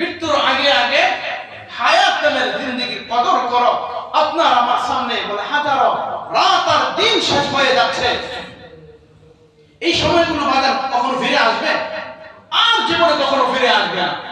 মৃত্যুর আগে আগে হায়াত নামের দিকে কদর করো। আপনার আমার সামনে বলে, হাজারো রাত আর দিন শেষ হয়ে যাচ্ছে। এই সময়গুলো বাজার কখনো ফিরে আসবে? আর জীবনে কখনো ফিরে আসবে না।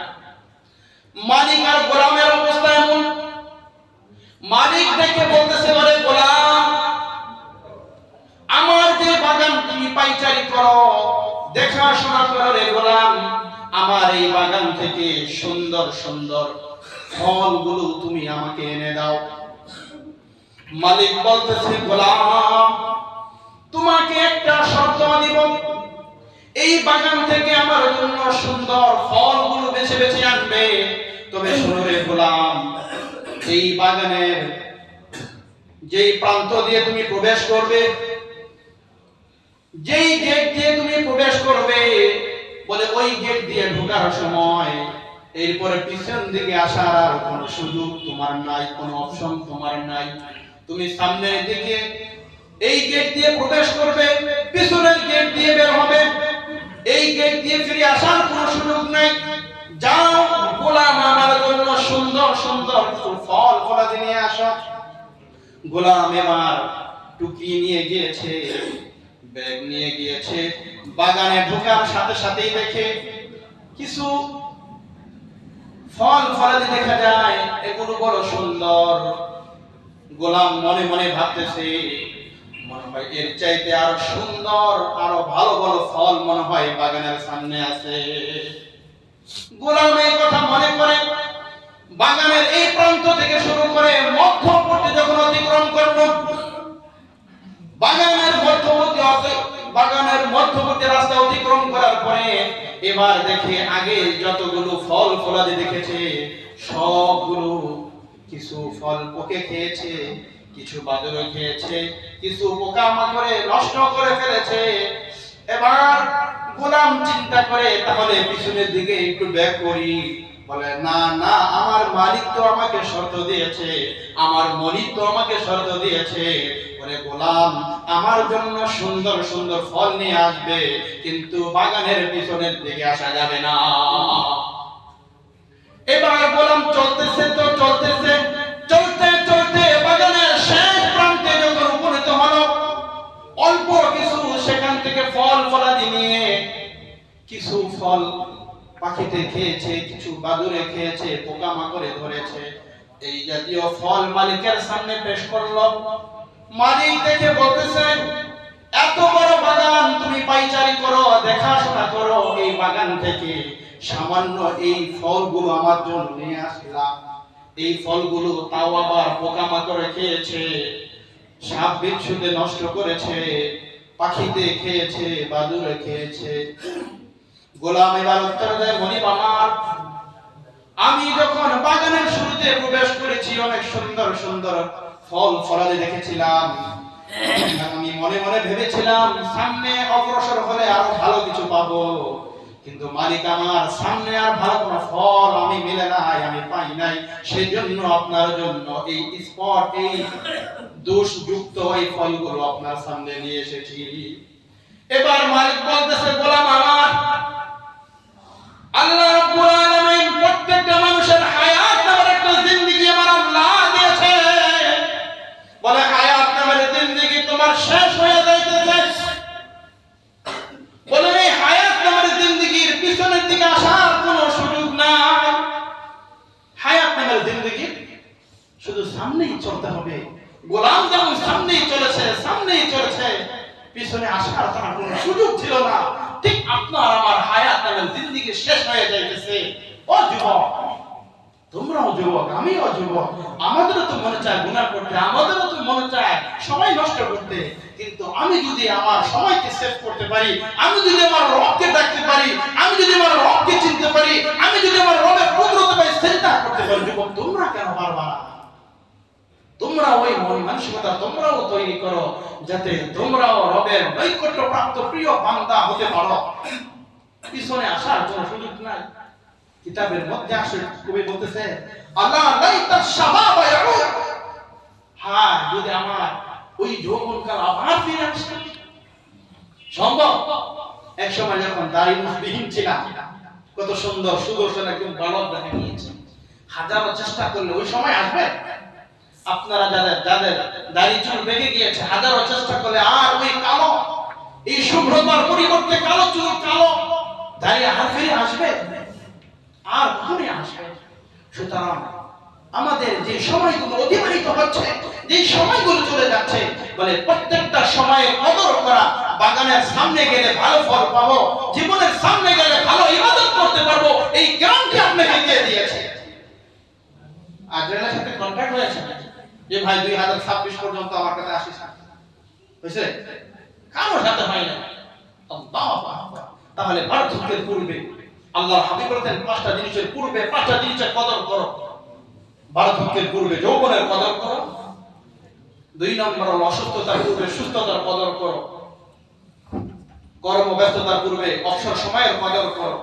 থেকে সুন্দর সুন্দর ফলগুলো তুমি আমাকে এনে দাও। মালিক বলতেছে, গোলাম, তোমাকে একটা শর্ত দিব। এই বাগান থেকে আমার জন্য সুন্দর ফলগুলো বেছে বেছে আনবে। তবে শোনো রে গোলাম, এই বাগানের যেই প্রান্ত দিয়ে তুমি প্রবেশ করবে, যেই গেট দিয়ে তুমি প্রবেশ করবে বলে ওই গেট দিয়ে ঢোকার সময় এরপরে পিছন দিকে আসার আর কোনো সুযোগ তোমার নাই, কোনো অপশন তোমার নাই। তুমি সামনের দিকে এই গেট দিয়ে প্রবেশ করবে, পিছনের গেট দিয়ে বের হবে। এই গেট দিয়ে ফিরে আসার কোনো সুযোগ নাই। যাও, গোলাম আমার জন্য সুন্দর সুন্দর ফল ফলাদি নিয়ে আসো। গোলাম এবার টুকি নিয়ে গিয়েছে। ব্যাগ নিয়ে গিয়েছে। বাগানে ঢোকার সাথে সাথেই দেখে কিছু ফল ফলাদি দেখা যায়। এগুলো বড় সুন্দর। গোলাম মনে মনে ভাবতেছে, মনে হয় এর চাইতে আরও সুন্দর, আরও ভালো ভালো ফল মনে হয় বাগানের সামনে আছে। গোলাম এই কথা মনে করে, বাগানের এই প্রান্ত থেকে শুরু করে মধ্যবর্তী এবার দেখে আগে যতগুলো ফল ফলাদি দেখেছে, সবগুলো কিছু ফল পোকে খেয়েছে, কিছু বাদরে খেয়েছে, কিছু পোকা মাকড়ে নষ্ট করে ফেলেছে। এবার গোলাম চিন্তা করে, তাহলে পিছনের দিকে একটু ব্যাক করি। বলে, না না, আমার মালিক তো আমাকে শর্ত দিয়েছে, আমার মনিক তো আমাকে শর্ত দিয়েছে বলে গোলাম। আমার জন্য সুন্দর সুন্দর ফল নিয়ে আসবে, কিন্তু বাগানের পিছনের দিকে আসা যাবে না। এবার গোলাম চলতেছে তো চলতেছে, চলতে চলতে বাগানের শেষ প্রান্তে যখন উপনীত অল্প কিছু সেখান থেকে ফল, ফলাদি নিয়ে কিছু ফল পাখিতে খেয়েছে, কিছু বাদুরে খেয়েছে পোকা মাকড়ে ধরেছে। এই জাতীয় ফল মালিকের সামনে পেশ করল। মালিক দেখে বলতেছে এত বড় বাগান তুমি পাইচারি করো, দেখাশোনা করো, এই বাগান থেকে সামান্য এই ফলগুলো আমার জন্য নিয়ে আসলাম এই ফলগুলো তাও আবার পোকামাকড়ে খেয়েছে, সাপ বিচ্ছুদে নষ্ট করেছে, পাখিতে খেয়েছে, বাদুরে খেয়েছে। গোলাম এবার উত্তর দেয় মনিব আমার আমি যখন বাগানের শুরুতে প্রবেশ করেছি, অনেক সুন্দর সুন্দর ফল ফলাদি দেখেছিলাম। আমি মনে মনে ভেবেছিলাম, সামনে অগ্রসর হলে আরও ভালো কিছু পাবো। কিন্তু মালিক আমার, সামনে আর ভালো কোনো ফল আমি মিলে নাই, আমি পাই নাই। সেই জন্য আপনার জন্য এই স্পট এই দোষযুক্ত এই ফলগুলো আপনার সামনে নিয়ে এসেছি। এবার মালিক বলতেছে, গোলাম আমার, আল্লাহ ঠিক আপনার আমার হায়াত নামের জিন্দিগি শেষ হয়ে যাইতেছে। ও যুবক, তোমরাও যুবক, আমিও যুবক। আমাদেরও তো মনে চায় গুনাহ করতে, আমাদেরও তো মনে চায় সময় নষ্ট করতে। কিন্তু আমি যদি আমার সময়কে সেভ করতে পারি, আমি যদি আমার রবকে ডাকতে পারি, আমি যদি আমার রবকে চিনতে পারি, আমি যদি আমার রবের কুদরত পাই, চিন্তা করতে পারি, যুবক, তোমরা কেন পারবা তোমরা ওই মন মানসিকতা তোমরাও তৈরি করো, যাতে তোমরাও রবের নৈকট্য প্রাপ্ত প্রিয় বান্দা হতে পারো। পিছনে আসার কোনো সুযোগ নাই। কিতাবের মধ্যে আসে কবি বলতেছে, আল্লাহ লাইতা শাবাবা ইয়াউদ হ্যাঁ যদি আমার ওই আবার ফিরে সম্ভব? এক সময় যখন দাড়ি ছিলাম কত সুন্দর সুদর্শন একদম বালক দেখা নিয়েছে হাজারো চেষ্টা করলে ওই সময় আসবে? আপনারা যাদের যাদের দাড়ি চুল বেঁকে গিয়েছে, হাজারো চেষ্টা করলে আর ওই কালো, এই শুভ্রতার পরিবর্তে কালো চুল, কালো দাড়ি আর ফিরে আসবে? আর কখনই আসবে সুতরাং আমাদের যে সময়গুলো অতিবাহিত হচ্ছে, যে সময়গুলো চলে যাচ্ছে, বলে প্রত্যেকটা সময়ে কদর করা, বাগানের সামনে গেলে ভালো ফল পাবো, জীবনের সামনে গেলে ভালো ইবাদত করতে পারব, এই জ্ঞানটি আপনাকে কে দিয়েছে? আর জেলের সাথে কন্ট্যাক্ট হয়েছে যে ভাই দুই হাজার ছাব্বিশ পর্যন্ত আমার কাছে আসিস না। কারও সাথে হয় না। তাহলে বার্ধক্যের পূর্বে আল্লাহ হাবিব বলেছেন, পাঁচটা জিনিসের পূর্বে, পাঁচটা জিনিসের কদর করো। বার্ধক্যের পূর্বে যৌবনের কদর করো। দুই নম্বর হলো অসুস্থতার পূর্বে সুস্থতার কদর করো। কর্মব্যস্ততার পূর্বে অবসর সময়ের কদর করো।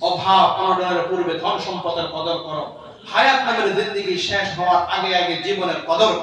অভাব অনটনের পূর্বে ধন সম্পদের কদর করো। হায়াত নামের জিন্দিগি শেষ হওয়ার আগে আগে জীবনের কদর।